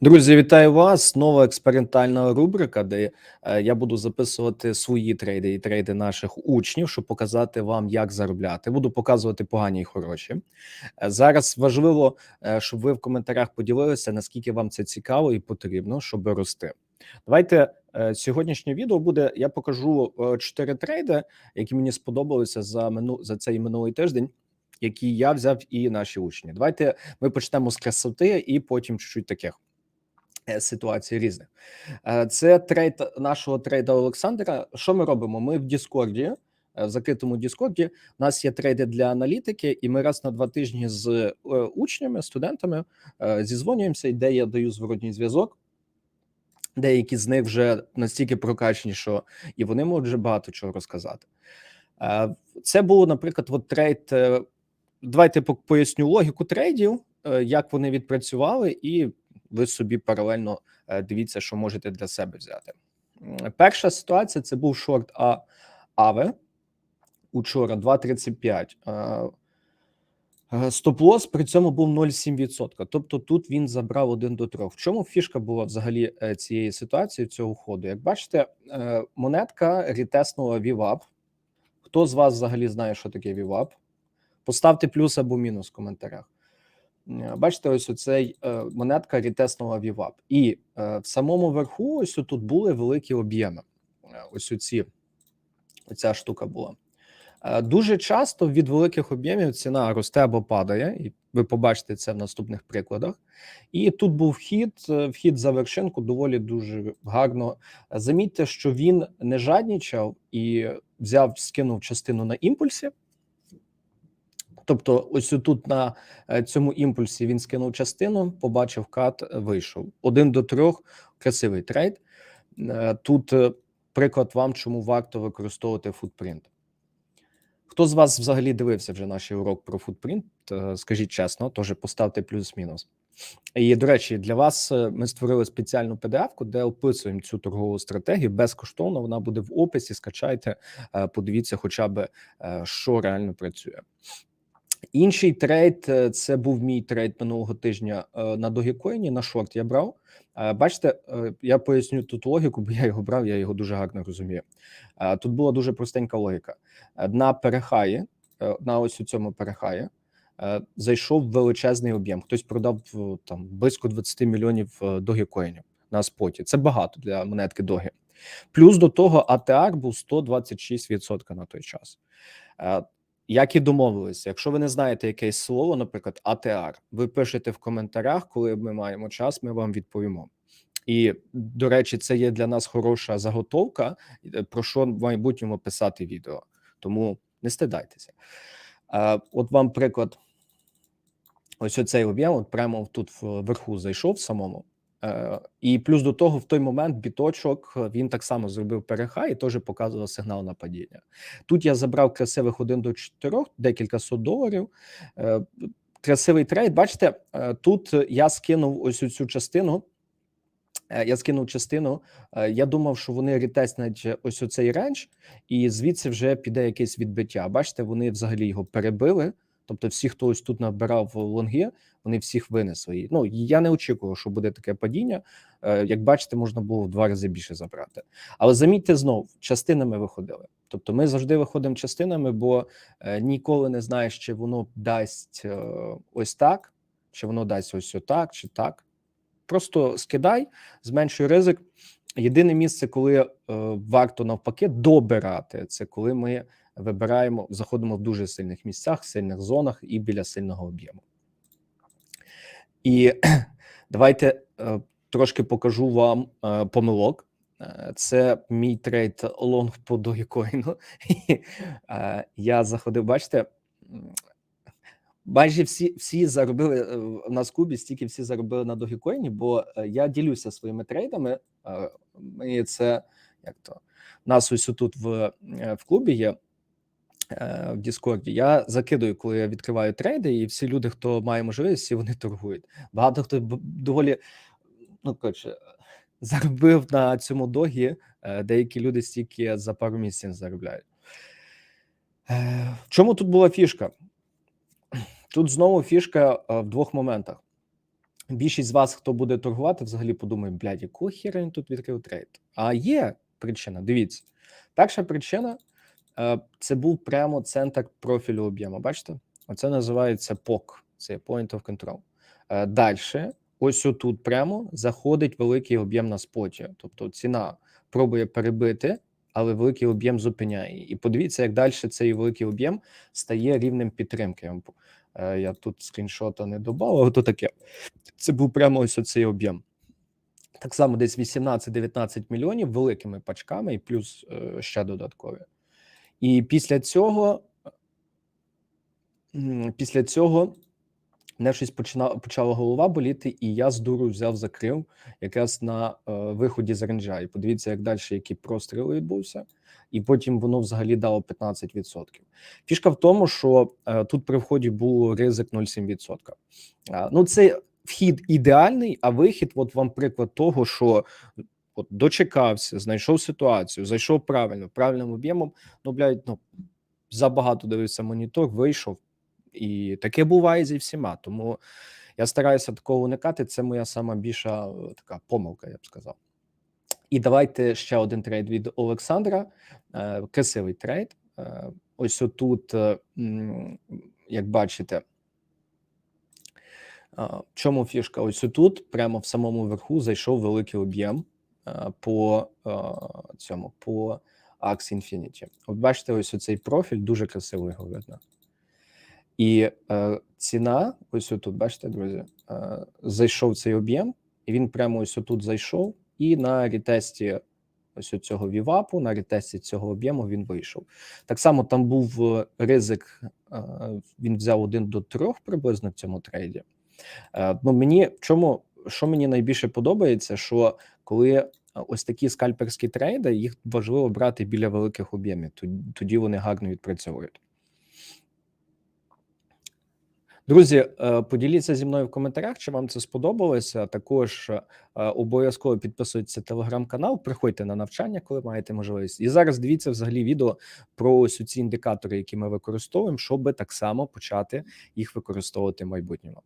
Друзі, вітаю вас! Нова експериментальна рубрика, де е, я буду записувати свої трейди і трейди наших учнів, щоб показати вам, як заробляти. Буду показувати погані і хороші. Е, зараз важливо, е, щоб ви в коментарях поділилися, наскільки вам це цікаво і потрібно, щоб рости. Давайте сьогоднішнє відео буде. Я покажу чотири трейди, які мені сподобалися за мину за цей минулий тиждень. Які я взяв і наші учні. Давайте ми почнемо з красоти, і потім чуть-чуть таких. Е, ситуацій різних. Е, Це трейд нашого трейда Олександра. Що ми робимо? Ми в Діскорді, е, в закритому Діскорді. У нас є трейди для аналітики, і ми раз на два тижні з учнями, студентами зізвонюємося, і де я даю зворотній зв'язок. Деякі з них вже настільки прокачені, що і вони можуть вже багато чого розказати. Це було, наприклад, от трейд. Давайте поясню логіку трейдів, як вони відпрацювали, і ви собі паралельно е, дивіться, що можете для себе взяти. Перша ситуація це був шорт А Аве учора 2,35. Е, е, Стоп-лосс при цьому був 0,7%. Тобто тут він забрав 1 до 3. В чому фішка була взагалі е, цієї ситуації, цього ходу? Як бачите, е, монетка рітеснула VWAP. Хто з вас взагалі знає, що таке VWAP? Поставте плюс або мінус в коментарях. Бачите, ось оцей е, монетка рітеснула VWAP. І е, в самому верху, ось тут були великі об'єми. Е, Ось оці, оця штука була. Дуже часто від великих об'ємів ціна росте або падає, і ви побачите це в наступних прикладах. І тут був вхід, вхід за вершинку доволі дуже гарно. Замітьте, що він не жаднічав і взяв, скинув частину на імпульсі. Тобто, ось тут на е, цьому імпульсі він скинув частину, побачив кат, е, вийшов. Один до трьох красивий трейд. Е, Тут приклад вам, чому варто використовувати футпринт. Хто з вас взагалі дивився вже наш урок про футпринт? Скажіть чесно, теж поставте плюс-мінус. І до речі, для вас ми створили спеціальну PDF-ку, де описуємо цю торгову стратегію безкоштовно. Вона буде в описі. Скачайте, подивіться, хоча б що реально працює. Інший трейд е, це був мій трейд минулого тижня е, на Dogecoin, на шорт я брав. Бачите, е, я поясню тут логіку, бо я його брав, я його дуже гарно розумію. Тут була дуже простенька логіка. На перехаї, на ось у цьому перехаї, зайшов величезний об'єм. Хтось продав там близько 20 мільйонів Dogecoin на споті. Це багато для монетки Доги. Плюс до того ATR був 126% на той час. Як і домовилися, якщо ви не знаєте якесь слово, наприклад, ATR, ви пишете в коментарях, коли ми маємо час, ми вам відповімо. І до речі, це є для нас хороша заготовка, е, про що в майбутньому писати відео. Тому не стидайтеся. От вам приклад. Ось оцей об'єм, от прямо тут вверху зайшов самому. Е, І плюс до того, в той момент біточок е, він так само зробив перехай і теж показував сигнал на падіння. Тут я забрав красивих 1 до 4, декілька сот доларів. Е, Красивий трейд. Бачите, тут я скинув ось цю частину. Я скинув частину. Я думав, що вони ретеснять ось оцей рендж, і звідси вже піде якесь відбиття. Бачите, вони взагалі його перебили. Тобто, всі, хто ось тут набирав лонги, вони всіх винесли. Ну я не очікував, що буде таке падіння. Е, Як бачите, можна було в два рази більше забрати. Але замітьте знов, частинами виходили. Тобто, ми завжди виходимо частинами, бо е, ніколи не знаєш, чи воно дасть е, ось так, чи воно дасть ось отак, чи так. Просто скидай, зменшуй ризик. Єдине місце, коли варто навпаки добирати, це коли ми вибираємо, заходимо в дуже сильних місцях, сильних зонах і біля сильного об'єму. І давайте е, трошки покажу вам е, помилок. Е, Це мій трейд лонг по. Е, Я заходив, бачите, майже всі всі заробили в клубі, стільки всі заробили на Dogecoin, бо я ділюся своїми трейдами. Ми це як то нас ось тут в, в клубі є в Діскорді. Я закидую, коли я відкриваю трейди, і всі люди, хто має можливість, всі вони торгують. Багато хто доволі ну коротше, заробив на цьому догі. е, Деякі люди стільки за пару місяців заробляють. Е, В чому тут була фішка? Тут знову фішка е, в двох моментах. більшість з вас, хто буде торгувати, взагалі подумає, блядь, хіра він тут відкрив трейд? А є причина. Дивіться, перша причина е, це був прямо центр профілю об'єму. Бачите? Оце називається POC, це Point of Control. Е, Далі, ось отут прямо заходить великий об'єм на споті. Тобто ціна пробує перебити, але великий об'єм зупиняє. І подивіться, як далі цей великий об'єм стає рівнем підтримки. Е, Я тут скріншота не додав, а то таке. Це був прямо ось оцей об'єм. Так само десь 18-19 мільйонів великими пачками, і плюс е, ще додаткові. І після цього, після цього мене щось почина, почала голова боліти, і я з дуру взяв, закрив якраз на е, виході з ренджа. І подивіться, як далі, який простріл відбувся, і потім воно взагалі дало 15%. Фішка в тому, що е, тут при вході був ризик 0,7%. А, ну, це вхід ідеальний, а вихід, от вам приклад того, що от дочекався, знайшов ситуацію, зайшов правильно, правильним об'ємом. Ну, блядь, ну забагато дивився монітор, вийшов. І таке буває зі всіма. Тому я стараюся такого уникати. Це моя сама більша е, така помилка, я б сказав. І давайте ще один трейд від Олександра. Е, красивий трейд. Е, ось отут, як бачите, В чому фішка? Ось тут, прямо в самому верху, зайшов великий об'єм по а, цьому по Ax Infinity. От бачите, ось цей профіль дуже красиво його видно. І е, ціна, ось тут, бачите, друзі, е, зайшов цей об'єм, і він прямо ось тут зайшов, і на ретесті ось цього вівапу, на ретесті цього об'єму він вийшов. Так само там був е, ризик, е, він взяв один до трьох приблизно в цьому трейді. Е, Ну мені в чому що мені найбільше подобається, що коли е, ось такі скальперські трейди, їх важливо брати біля великих об'ємів, тоді- вони гарно відпрацьовують. Друзі, е, поділіться зі мною в коментарях, чи вам це сподобалося. Також е, обов'язково підписуйтесь на телеграм-канал, приходьте на навчання, коли маєте можливість. І зараз дивіться взагалі відео про ось ці індикатори, які ми використовуємо, щоб так само почати їх використовувати в майбутньому.